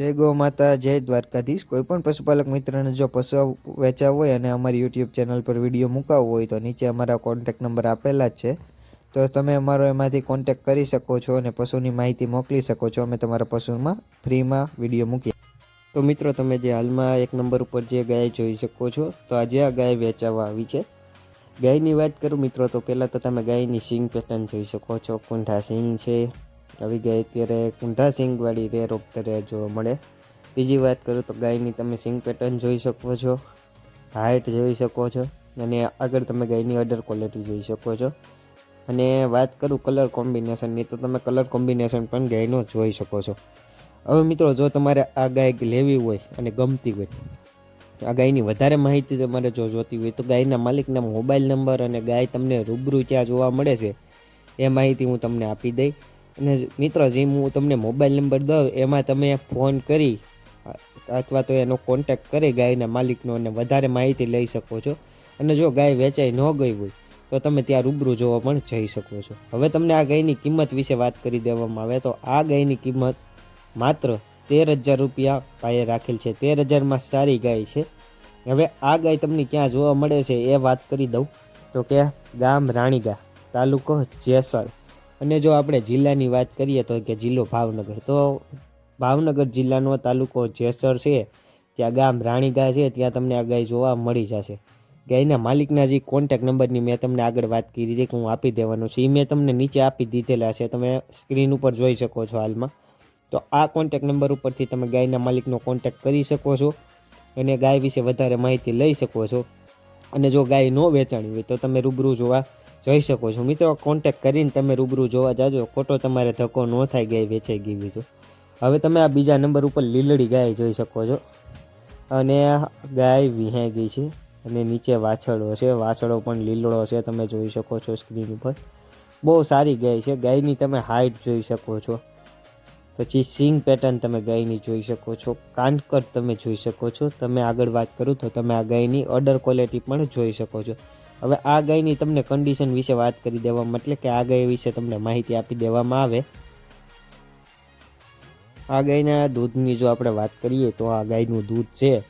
જય ગૌ માતા, જય દ્વારકાધીશ. કોઈ પણ પશુપાલક મિત્રને જો પશુ વેચાવ હોય અને અમારી યુટ્યુબ ચેનલ પર વીડિયો મુકાવવો હોય તો નીચે અમારા કોન્ટેક નંબર આપેલા જ છે. તો તમે અમારો એમાંથી કોન્ટેક કરી શકો છો અને પશુની માહિતી મોકલી શકો છો. અમે તમારા પશુમાં ફ્રીમાં વીડિયો મૂકીએ. તો મિત્રો, તમે જે હાલમાં એક નંબર ઉપર જે ગાય જોઈ શકો છો, તો આજે આ ગાય વેચાવા આવી છે. ગાયની વાત કરું મિત્રો, તો પહેલાં તો તમે ગાયની સિંગ પેટર્ન જોઈ શકો છો. કુંઠા સિંગ છે. આવી ગાય અત્યારે કુંઢા સિંગવાળી રેર અત્યારે જોવા મળે. બીજી વાત કરું તો ગાયની તમે સિંગ પેટર્ન જોઈ શકો છો હાઇટ જોઈ શકો છો, અને આગળ તમે ગાયની અડર ક્વોલિટી જોઈ શકો છો. અને વાત કરું કલર કોમ્બિનેશનની તો તમે કલર કોમ્બિનેશન પણ ગાયનો જોઈ શકો છો. હવે મિત્રો, જો તમારે આ ગાય લેવી હોય અને ગમતી હોય, આ ગાયની વધારે માહિતી તમારે જો જોતી હોય, તો ગાયના માલિકના મોબાઈલ નંબર અને ગાય તમને રૂબરૂ ત્યાં જોવા મળે છે. એ માહિતી હું તમને આપી દઈ. અને મિત્રો, જે હું તમને મોબાઈલ નંબર દઉં, એમાં તમે ફોન કરી, અથવા તો એનો કોન્ટેક્ટ કરી ગાયના માલિકનો અને વધારે માહિતી લઈ શકો છો. અને જો ગાય વેચાઈ ન ગઈ હોય, તો તમે ત્યાં રૂબરૂ જોવા પણ જઈ શકો છો. હવે તમને આ ગાયની કિંમત વિશે વાત કરી દેવામાં આવે, તો આ ગાયની કિંમત માત્ર તેર હજાર રૂપિયા પાયે રાખેલ છે. તેર હજારમાં સારી ગાય છે. હવે આ ગાય તમને ક્યાં જોવા મળે છે એ વાત કરી દઉં. તો કે ગામ રાણીગા, તાલુકો જેસર અને જો આપણે જિલ્લાની વાત કરીએ તો કે જિલ્લો ભાવનગર, તો ભાવનગર જિલ્લાનો તાલુકો જેસર છે, ત્યાં ગામ રાણીગા છે, ત્યાં તમને આ ગાય જોવા મળી જશે. ગાયના માલિકના જે કોન્ટેક નંબરની મેં તમને આગળ વાત કરી હતી કે હું આપી દેવાનો છું. એ મેં તમને નીચે આપી દીધેલા છે, તમે સ્ક્રીન ઉપર જોઈ શકો છો હાલમાં. તો આ કોન્ટેક નંબર ઉપરથી તમે ગાયના માલિકનો કોન્ટેક કરી શકો છો અને ગાય વિશે વધારે માહિતી લઈ શકો છો. અને જો ગાય ન વેચાણી હોય તો તમે રૂબરૂ જોવા જઈ શકો છો. મિત્રો કોન્ટેક કરીને તમે રૂબરૂ જોવા જાજો. ખોટો તમારે ધક્કો ન થાય ગાય વેચાઈ ગઈ બીજો હવે તમે આ બીજા નંબર ઉપર લીલડી ગાય જોઈ શકો છો. અને ગાય વિહાઈ ગઈ છે. અને નીચે વાછળો છે. વાછળો પણ લીલડો છે. તમે જોઈ શકો છો સ્ક્રીન ઉપર. બહુ સારી ગાય છે. ગાયની તમે હાઇટ જોઈ શકો છો. પછી સિંગ પેટર્ન તમે ગાયની જોઈ શકો છો. કાનકટ તમે જોઈ શકો છો. તમે આગળ વાત કરું તો તમે આ ગાયની ઓર્ડર ક્વોલિટી પણ જોઈ શકો છો. હવે આ ગાયની તમને કન્ડિશન વિશે વાત કરી દેવામાં એટલે કે આ ગાય વિશે તમને માહિતી આપી દેવામાં આવે. આ ગાયના દૂધની જો આપણે વાત કરીએ તો આ ગાયનું દૂધ છે.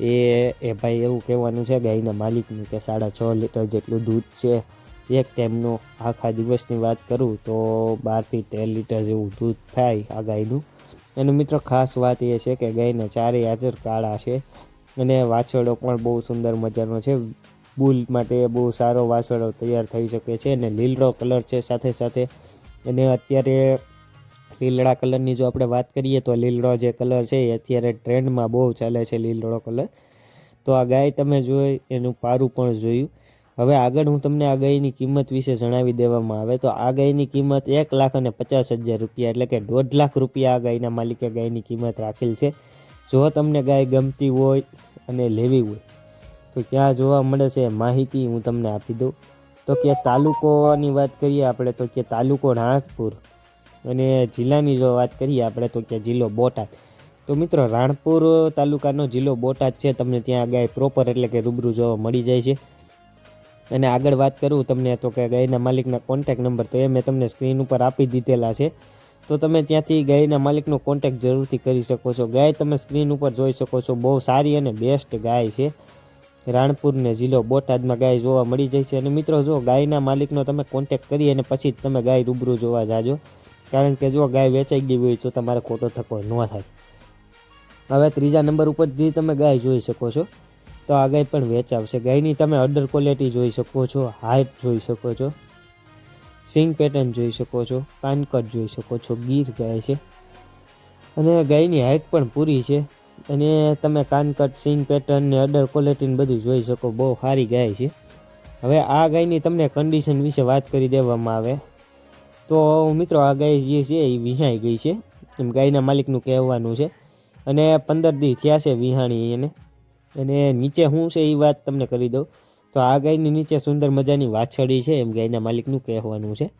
એ એ ભાઈ એવું કહેવાનું છે ગાયના માલિકનું કે સાડા છ લીટર જેટલું દૂધ છે. એક ટાઈમનું આખા દિવસની વાત કરું તો બારથી તેર લીટર જેવું દૂધ થાય આ ગાયનું. અને મિત્રો ખાસ વાત એ છે કે ગાયના ચારેય હાજર કાળા છે. અને વાછરડો પણ બહુ સુંદર મજાનો છે. બુલ માટે બહુ સારો વાસણો તૈયાર થઈ શકે છે અને લીલડો કલર છે સાથે સાથે. અને અત્યારે લીલડા કલરની જો આપણે વાત કરીએ તો લીલડો જે કલર છે એ અત્યારે ટ્રેન્ડમાં બહુ ચાલે છે લીલડો કલર. તો આ ગાય તમે જોઈ એનું પારું પણ જોયું. હવે આગળ હું તમને આ ગાયની કિંમત વિશે જણાવી દેવામાં આવે તો આ ગાયની કિંમત એક લાખ અને પચાસ હજાર રૂપિયા એટલે કે દોઢ લાખ રૂપિયા આ ગાયના માલિકે ગાયની કિંમત રાખેલ છે. જો તમને ગાય ગમતી હોય અને લેવી હોય તો ક્યાં જોવા મળે છે માહિતી હું તમને આપી દઉં. તો કે તાલુકોની વાત કરીએ આપણે તો કે તાલુકો રાણકપુર અને જિલ્લાની જો વાત કરીએ આપણે તો કે જિલ્લો બોટાદ. તો મિત્રો રાણપુર તાલુકાનો જિલ્લો બોટાદ છે, તમને ત્યાં ગાય પ્રોપર એટલે કે રૂબરૂ જોવા મળી જાય છે. અને આગળ વાત કરું તમને તો કે ગાયના માલિકના કોન્ટેક નંબર તો એ મેં તમને સ્ક્રીન ઉપર આપી દીધેલા છે. તો તમે ત્યાંથી ગાયના માલિકનો કોન્ટેક જરૂરથી કરી શકો છો. ગાય તમે સ્ક્રીન ઉપર જોઈ શકો છો, બહુ સારી અને બેસ્ટ ગાય છે. રાણપુરને જિલ્લો બોટાદમાં ગાય જોવા મળી જાય છે. અને મિત્રો, જો ગાયના માલિકનો તમે કોન્ટેક કરી અને પછી જ તમે ગાય રૂબરૂ જોવા જાજો. કારણ કે જો ગાય વેચાઈ ગઈ હોય તો તમારે ખોટો થકો ન થાય. હવે ત્રીજા નંબર ઉપર જે તમે ગાય જોઈ શકો છો, તો આ ગાય પણ વેચાવશે. ગાયની તમે અડર ક્વોલિટી જોઈ શકો છો હાઇટ જોઈ શકો છો સિંગ પેટર્ન જોઈ શકો છો કાનકટ જોઈ શકો છો, ગીર ગાય છે. અને ગાયની હાઇટ પણ પૂરી છે. અને તમે કાનકટ સીન પેટર્ન ને અડર ક્વોલિટીને બધું જોઈ શકો. બહુ સારી ગાય છે. હવે આ ગાયની તમને કન્ડિશન વિશે વાત કરી દેવામાં આવે. તો મિત્રો, આ ગાય જે છે એ વિહાઈ ગઈ છે. એમ ગાયના માલિકનું કહેવાનું છે. અને પંદર દી થયા છે વિહાણી એને. અને નીચે શું છે એ વાત તમને કરી દઉં. તો આ ગાયની નીચે સુંદર મજાની વાછડી છે એમ ગાયના માલિકનું કહેવાનું છે.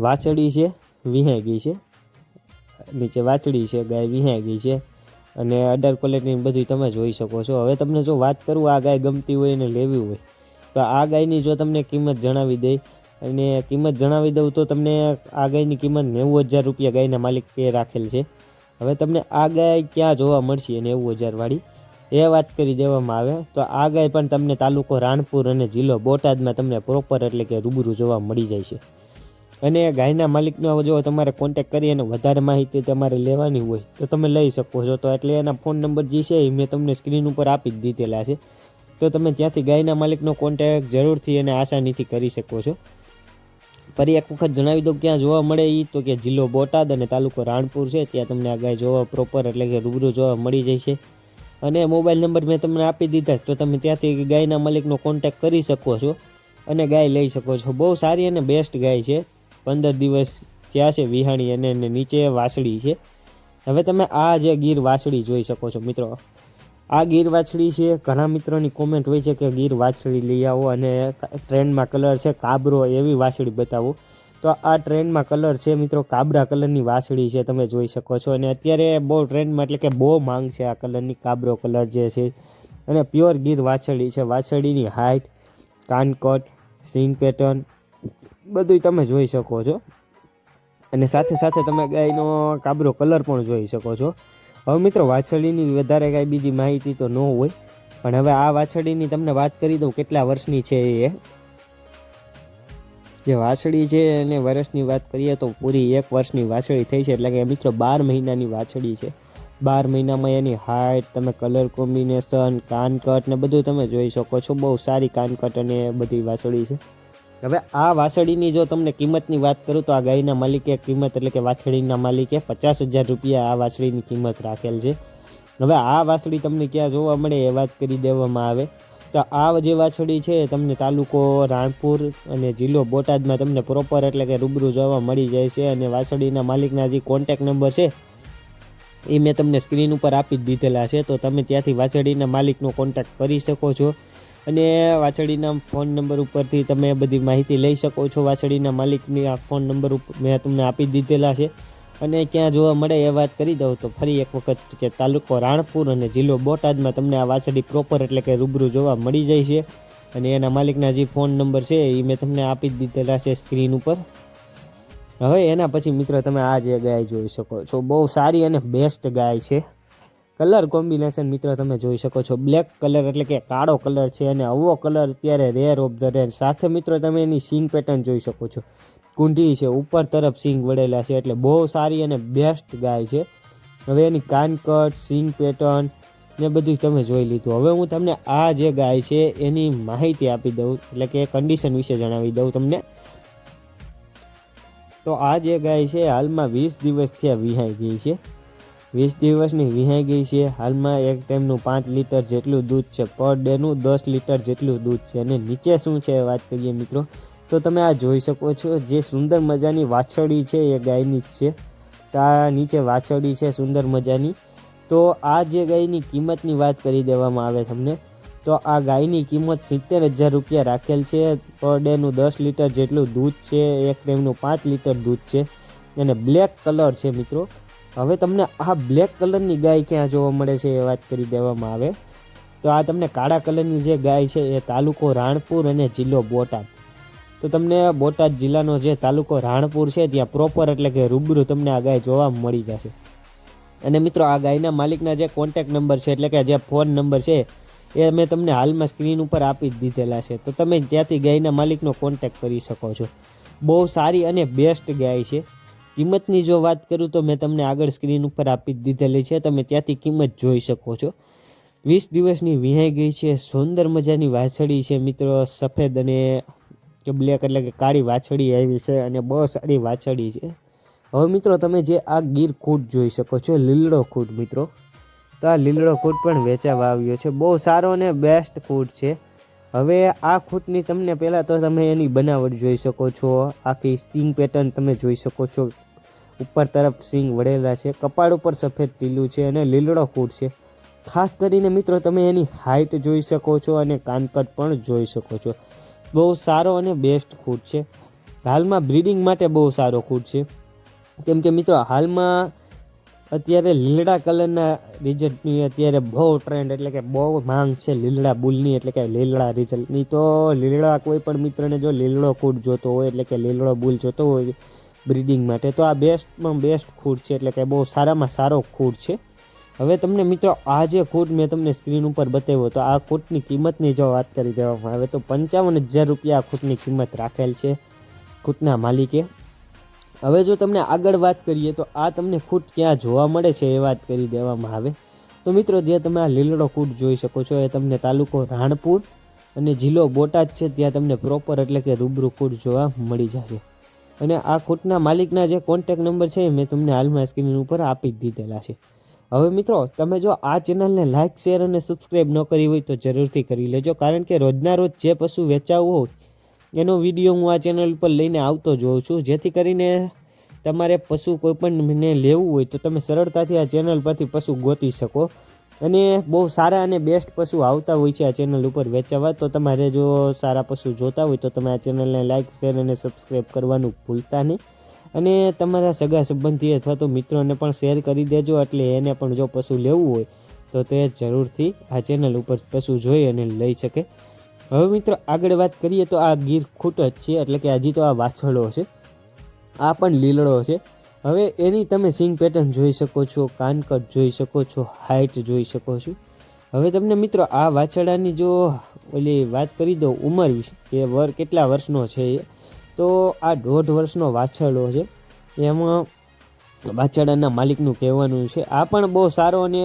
વાછડી છે, વિહાઈ ગઈ છે. નીચે વાછડી છે, ગાય વિહાઈ ગઈ છે. અને અડર ક્વોલિટીની બધું તમે જોઈ શકો છો. હવે તમને જો વાત કરું આ ગાય ગમતી હોય અને લેવી હોય, તો આ ગાયની જો તમને કિંમત જણાવી દઈ અને કિંમત જણાવી દઉં તો તમને આ ગાયની કિંમત નેવું હજાર રૂપિયા ગાયના માલિક કે રાખેલ છે. હવે તમને આ ગાય ક્યાં જોવા મળશે નેવું હજારવાળી એ વાત કરી દેવામાં આવે. તો આ ગાય પણ તમને તાલુકો રાણપુર અને જિલ્લો બોટાદમાં તમને પ્રોપર એટલે કે રૂબરૂ જોવા મળી જાય છે. અને ગાયના માલિકનો જો તમારે કોન્ટેક કરી અને વધારે માહિતી તમારે લેવાની હોય, તો તમે લઈ શકો છો. તો એટલે એના ફોન નંબર જે છે એ મેં તમને સ્ક્રીન ઉપર આપી જ દીધેલા છે. તો તમે ત્યાંથી ગાયના માલિકનો કોન્ટેક જરૂરથી અને આસાનીથી કરી શકો છો. ફરી એક વખત જણાવી દઉં, ક્યાં જોવા મળે એ તો કે જિલ્લો બોટાદ અને તાલુકો રાણપુર છે. ત્યાં તમને આ ગાય જોવા પ્રોપર એટલે કે રૂબરૂ જોવા મળી જાય છે. અને મોબાઈલ નંબર મેં તમને આપી દીધા તો તમે ત્યાંથી ગાયના માલિકનો કોન્ટેક કરી શકો છો અને ગાય લઈ શકો છો. બહુ સારી અને બેસ્ટ ગાય છે. પંદર દિવસ થયા છે વિહાણી અને એને નીચે વાસળી છે. હવે તમે આ જે ગીર વાસળી જોઈ શકો છો મિત્રો. આ ગીર વાછડી છે, ઘણા મિત્રોની કોમેન્ટ હોય છે કે ગીર વાછડી લઈ આવો અને ટ્રેન્ડમાં કલર છે કાબરો એવી વાછડી બતાવો. તો આ ટ્રેન્ડમાં કલર છે મિત્રો, કાબરા કલરની વાછડી છે તમે જોઈ શકો છો. અને અત્યારે બહુ ટ્રેન્ડમાં એટલે કે બહુ માંગ છે આ કલરની, કાબરો કલર જે છે. અને પ્યોર ગીર વાછડી છે. વાછડીની હાઇટ કાનકટ સિંગ પેટર્ન બધું તમે જોઈ શકો છો. અને સાથે સાથે તમે ગાયનો કાબરો કલર પણ જોઈ શકો છો. હવે મિત્રો વાછડીની વધારે કાંઈ બીજી માહિતી તો ન હોય. પણ હવે આ વાછડીની તમને વાત કરી દઉં કેટલા વર્ષની છે એ. જે વાછડી છે એને વર્ષની વાત કરીએ તો પૂરી એક વર્ષની વાછડી થઈ છે. એટલે કે મિત્રો, બાર મહિનાની વાછડી છે. બાર મહિનામાં એની હાઇટ તમે કલર કોમ્બિનેશન કાનકટ ને બધું તમે જોઈ શકો છો. બહુ સારી કાનકટ અને બધી વાછડી છે. હવે આ વાછડીની જો તમને કિંમતની વાત કરું તો આ ગાયના માલિકે કિંમત એટલે કે વાછડીના માલિકે પચાસ હજાર રૂપિયા આ વાછડીની કિંમત રાખેલ છે. હવે આ વાછડી તમને ક્યાં જોવા મળે એ વાત કરી દેવામાં આવે. તો આ જે વાછડી છે તમને તાલુકો રાણપુર અને જિલ્લો બોટાદમાં તમને પ્રોપર એટલે કે રૂબરૂ જોવા મળી જાય છે અને વાછડીના માલિકના જે કોન્ટેક નંબર છે એ મેં તમને સ્ક્રીન ઉપર આપી જ દીધેલા છે. તો તમે ત્યાંથી વાછડીના માલિકનો કોન્ટેક્ટ કરી શકો છો. અને વાછડીના ફોન નંબર ઉપરથી તમે બધી માહિતી લઈ શકો છો. વાછડીના માલિકની આ ફોન નંબર ઉપર મેં તમને આપી દીધેલા છે. અને ક્યાં જોવા મળે એ વાત કરી દઉં તો ફરી એક વખત કે તાલુકો રાણપુર અને જિલ્લો બોટાદમાં તમને આ વાછડી પ્રોપર એટલે કે રૂબરૂ જોવા મળી જાય છે. અને એના માલિકના જે ફોન નંબર છે એ મેં તમને આપી જ દીધેલા છે સ્ક્રીન ઉપર. હવે એના પછી મિત્રો તમે આ જે ગાય જોઈ શકો છો. બહુ સારી અને બેસ્ટ ગાય છે. કલર કોમ્બિનેશન મિત્રો તમે જોઈ શકો છો. બ્લેક કલર એટલે કે કાળો કલર છે અને આવો કલર અત્યારે રેર ઓફ ધ રેર. સાથે મિત્રો તમે એની સિંગ પેટર્ન જોઈ શકો છો. કુંઢી છે, ઉપર તરફ સિંગ વળેલા છે એટલે બહુ સારી અને બેસ્ટ ગાય છે. હવે એની કાનકટ, સિંગ પેટર્ન ને બધું તમે જોઈ લીધું. હવે હું તમને આ જે ગાય છે એની માહિતી આપી દઉં, એટલે કે કન્ડિશન વિશે જણાવી દઉં તમને. તો આ જે ગાય છે હાલમાં વીસ દિવસ થયા વિહાઈ ગઈ છે. વીસ દિવસની વિહાઈ ગઈ છે. હાલમાં એક ટાઈમનું પાંચ લીટર જેટલું દૂધ છે. પર ડેનું દસ લીટર જેટલું દૂધ છે. અને નીચે શું છે વાત કરીએ મિત્રો, તો તમે આ જોઈ શકો છો. જે સુંદર મજાની વાછરડી છે એ ગાયની જ છે. તો આ નીચે વાછરડી છે સુંદર મજાની. તો આ જે ગાયની કિંમતની વાત કરી દેવામાં આવે તમને, તો આ ગાયની કિંમત સિત્તેર હજાર રૂપિયા રાખેલ છે. પર ડેનું દસ લીટર જેટલું દૂધ છે. એક ટાઈમનું પાંચ લીટર દૂધ છે. અને બ્લેક કલર છે મિત્રો. હવે તમને આ બ્લેક કલરની ગાય ક્યાં જોવા મળે છે એ વાત કરી દેવામાં આવે. તો આ તમને કાળા કલરની જે ગાય છે એ તાલુકો રાણપુર અને જિલ્લો બોટાદ. તો તમને બોટાદ જિલ્લાનો જે તાલુકો રાણપુર છે ત્યાં પ્રોપર એટલે કે રૂબરૂ તમને આ ગાય જોવા મળી જશે. અને મિત્રો આ ગાયના માલિકના જે કોન્ટેક નંબર છે એટલે કે જે ફોન નંબર છે એ મેં તમને હાલમાં સ્ક્રીન ઉપર આપી જ દીધેલા છે. તો તમે ત્યાંથી ગાયના માલિકનો કોન્ટેક કરી શકો છો. બહુ સારી અને બેસ્ટ ગાય છે. કિંમતની જો વાત કરું તો મેં તમને આગળ સ્ક્રીન ઉપર આપી દીધેલી છે, તમે ત્યાંથી કિંમત જોઈ શકો છો. વીસ દિવસની વિહાઈ ગઈ છે, સુંદર મજાની વાછડી છે મિત્રો, સફેદ અને કે બ્લેક એટલે કે કાળી વાછડી આવી છે અને બહુ સારી વાછડી છે. હવે મિત્રો તમે જે આ ગીર ખૂટ જોઈ શકો છો, લીલડો ખૂટ મિત્રો. તો આ લીલડો ખૂટ પણ વેચાવા આવ્યો છે, બહુ સારો અને બેસ્ટ ખૂટ છે. હવે આ ખૂટની તમને પહેલાં તો તમે એની બનાવટ જોઈ શકો છો, આખી સિંગ પેટર્ન તમે જોઈ શકો છો. ઉપર તરફ સિંગ વળેલા છે, કપાળ ઉપર સફેદ ટીલું છે અને લીલડો કૂટ છે. ખાસ કરીને મિત્રો તમે એની હાઇટ જોઈ શકો છો અને કાનકટ પણ જોઈ શકો છો. બહુ સારો અને બેસ્ટ ખૂટ છે. હાલમાં બ્રીડિંગ માટે બહુ સારો ખૂટ છે. કેમ કે મિત્રો હાલમાં અત્યારે લીલડા કલરના રિઝલ્ટની અત્યારે બહુ ટ્રેન્ડ એટલે કે બહુ માંગ છે લીલડા બુલની એટલે કે લીલડા રિઝલ્ટની તો લીલડા કોઈ પણ મિત્રને જો લીલડો કૂટ જોતો હોય એટલે કે લીલડો બુલ જોતો હોય બ્રીડિંગ માટે. તો આ બેસ્ટમાં બેસ્ટ ખૂડ છે, એટલે કે બહુ સારામાં સારો ખૂડ છે. હવે તમને મિત્રો, આ જે ખૂટ મેં તમને સ્ક્રીન ઉપર બતાવ્યો, તો આ ખૂટની કિંમતની જો વાત કરી દેવામાં આવે, તો પંચાવન હજાર રૂપિયા આ ખૂટની કિંમત રાખેલ છે ખૂટના માલિકે. હવે જો તમને આગળ વાત કરીએ, તો આ તમને ખૂટ ક્યાં જોવા મળે છે એ વાત કરી દેવામાં આવે. તો મિત્રો, જે તમે આ લીલડો ખૂટ જોઈ શકો છો, એ તમને તાલુકો રાણપુર અને જિલ્લો બોટાદ છે, ત્યાં તમને પ્રોપર એટલે કે રૂબરૂ ખૂટ જોવા મળી જશે. અને આ ખૂટના માલિકના જે કોન્ટેક નંબર છે મેં તમને હાલમાં સ્ક્રીન ઉપર આપી જ દીધેલા છે. હવે મિત્રો, તમે જો આ ચેનલને લાઇક શેર અને સબસ્ક્રાઈબ ન કરી હોય તો જરૂરથી કરી લેજો, કારણ કે રોજના રોજ જે પશુ વેચાવું હોય, એનો વીડિયો હું આ ચેનલ ઉપર લઈને આવતો જોઉં છું. જેથી કરીને તમારે પશુ કોઈ પણ ને લેવું હોય તો તમે સરળતાથી આ ચેનલ પરથી પશુ ગોતી શકો. અને બહુ સારા અને બેસ્ટ પશુ આવતા હોય છે આ ચેનલ ઉપર વેચાવા, તો તમારે જો સારા પશુ જોતા હોય તો તમે આ ચેનલને લાઇક શેર અને સબસ્ક્રાઈબ કરવાનું ભૂલતા નહીં. અને તમારા સગા સંબંધી અથવા તો મિત્રોને પણ શેર કરી દેજો, એટલે એને પણ જો પશુ લેવું હોય, તો તે જરૂરથી આ ચેનલ ઉપર પશુ જોઈ અને લઈ શકે. હવે મિત્રો, આગળ વાત કરીએ તો આ ગીર ખૂટ જ છે, એટલે કે હજી તો આ વાછળો છે. આ પણ લીલડો છે. હવે એની તમે સિંગ પેટર્ન જોઈ શકો છો કાનકટ જોઈ શકો છો હાઇટ જોઈ શકો છો. હવે તમને મિત્રો આ વાછડાની જો ઓલી વાત કરી દો ઉંમર કે વર કેટલા વર્ષનો છે એ, તો આ દોઢ વર્ષનો વાછરડો છે. એમાં વાછરડાના માલિકનું કહેવાનું છે, આ પણ બહુ સારો અને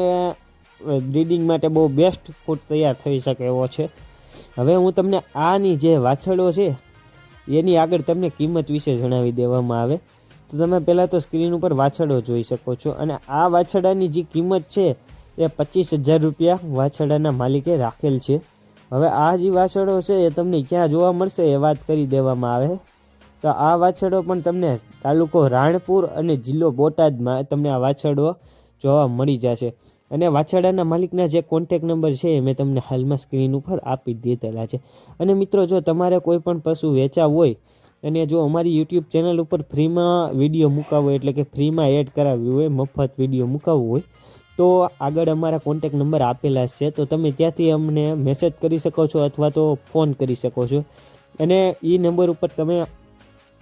બ્રિડિંગ માટે બહુ બેસ્ટ ફૂડ તૈયાર થઈ શકે એવો છે. હવે હું તમને આની જે વાછરડો છે, એની આગળ તમને કિંમત વિશે જણાવી દેવામાં આવે. તો તમે પહેલાં તો સ્ક્રીન ઉપર વાછડો જોઈ શકો છો અને આ વાછડાની જે કિંમત છે એ પચીસ હજાર રૂપિયા વાછડાના માલિકે રાખેલ છે. હવે આ જે વાછડો છે એ તમને ક્યાં જોવા મળશે એ વાત કરી દેવામાં આવે. તો આ વાછડો પણ તમને તાલુકો રાણપુર અને જિલ્લો બોટાદમાં તમને આ વાછડો જોવા મળી જશે. અને વાછડાના માલિકના જે કોન્ટેક નંબર છે એ મેં તમને હાલમાં સ્ક્રીન ઉપર આપી દીધેલા છે. અને મિત્રો, જો તમારે કોઈ પણ પશુ વેચાવ હોય અને જો અમારી યુટ્યુબ ચેનલ ઉપર ફ્રીમાં વીડિયો મુકાવો એટલે કે ફ્રીમાં એડ કરાવવી હોય, મફત વીડિયો મુકાવવું હોય, તો આગળ અમારા કોન્ટેક નંબર આપેલા છે. તો તમે ત્યાંથી અમને મેસેજ કરી શકો છો અથવા તો ફોન કરી શકો છો. અને એ નંબર ઉપર તમે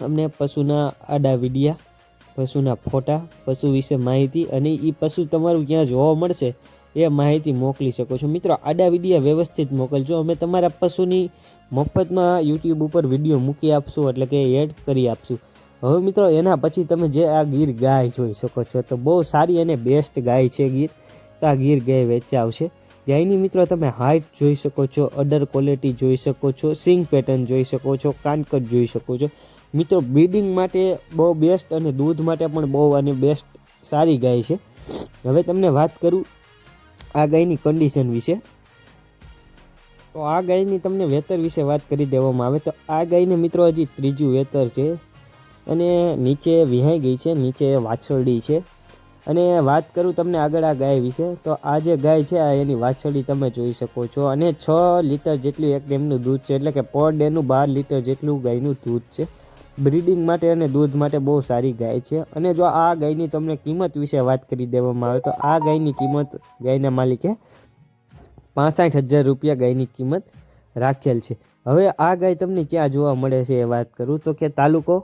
અમને પશુના આડા વિડિયા, પશુના ફોટા, પશુ વિશે માહિતી અને એ પશુ તમારું ક્યાં જોવા મળશે એ માહિતી મોકલી શકો છો. મિત્રો, આડા વિડિયા વ્યવસ્થિત મોકલજો. અમે તમારા પશુની મફતમાં યુટ્યુબ ઉપર વીડિયો મૂકી આપશું, એટલે કે એડ કરી આપશું. હવે મિત્રો, એના પછી તમે જે આ ગીર ગાય જોઈ શકો છો, તો બહુ સારી અને બેસ્ટ ગાય છે ગીર. તો આ ગીર ગાય વેચાવશે ગાયની મિત્રો, તમે હાઇટ જોઈ શકો છો અડર ક્વોલિટી જોઈ શકો છો સિંગ પેટર્ન જોઈ શકો છો, કાનકટ જોઈ શકો છો. મિત્રો બ્રીડિંગ માટે બહુ બેસ્ટ અને દૂધ માટે પણ બહુ અને બેસ્ટ સારી ગાય છે. હવે તમને વાત કરું આ ગાયની કન્ડિશન વિશે. તો આ ગાયની તમને વેતર વિશે વાત કરી દેવામાં આવે તો આ ગાયને મિત્રો હજી ત્રીજું વેતર છે. અને નીચે વિહાઈ ગઈ છે, નીચે વાછરડી છે. અને વાત કરું તમને આગળ આ ગાય વિશે, તો આ જે ગાય છે, આ એની વાછરડી તમે જોઈ શકો છો. અને છ લીટર જેટલું એક ડેમનું દૂધ છે, એટલે કે પર ડેનું બાર લીટર જેટલું ગાયનું દૂધ છે. બ્રીડિંગ માટે અને દૂધ માટે બહુ સારી ગાય છે. અને જો આ ગાયની તમને કિંમત વિશે વાત કરી દેવામાં આવે તો આ ગાયની કિંમત ગાયના માલિકે પાસઠ હજાર રૂપિયા ગાયની કિંમત રાખેલ છે. હવે આ ગાય તમને ક્યાં જોવા મળે છે એ વાત કરું? તો કે તાલુકો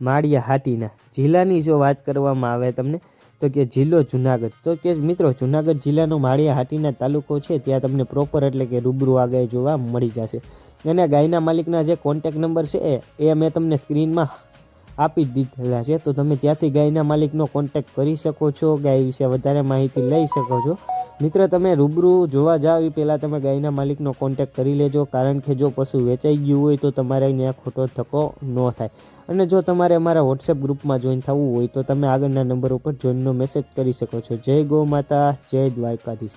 માળિયા હાટીના. જિલ્લાની જો વાત કરવામાં આવે તમને, તો કે જિલ્લો જુનાગઢ. તો કે મિત્રો, જુનાગઢ જિલ્લાનો માળિયા હાટીના તાલુકો છે, ત્યાં તમને પ્રોપર એટલે કે રૂબરૂ આ ગાય જોવા મળી જશે. અને ગાયના માલિકના જે કોન્ટેક નંબર છે એ મેં તમને સ્ક્રીનમાં આપી દીધેલા છે. તો તમે ત્યાંથી ગાયના માલિકનો કોન્ટેક કરી શકો છો, ગાય વિશે વધારે માહિતી લઈ શકો છો. મિત્ર, તમે રૂબરૂ જોવા જાઓ એ પહેલાં તમે ગાયના માલિકનો કોન્ટેક કરી લેજો. કારણ કે જો પશુ વેચાઈ ગયું હોય તો તમારે અહીંયા ખોટો ધક્કો ન થાય. અને જો તમારે અમારા વોટ્સએપ ગ્રુપમાં જોઈન થવું હોય તો તમે આગળના નંબર ઉપર જોઈનનો મેસેજ કરી શકો છો. જય ગૌ માતા, જય દ્વારકાધીશ.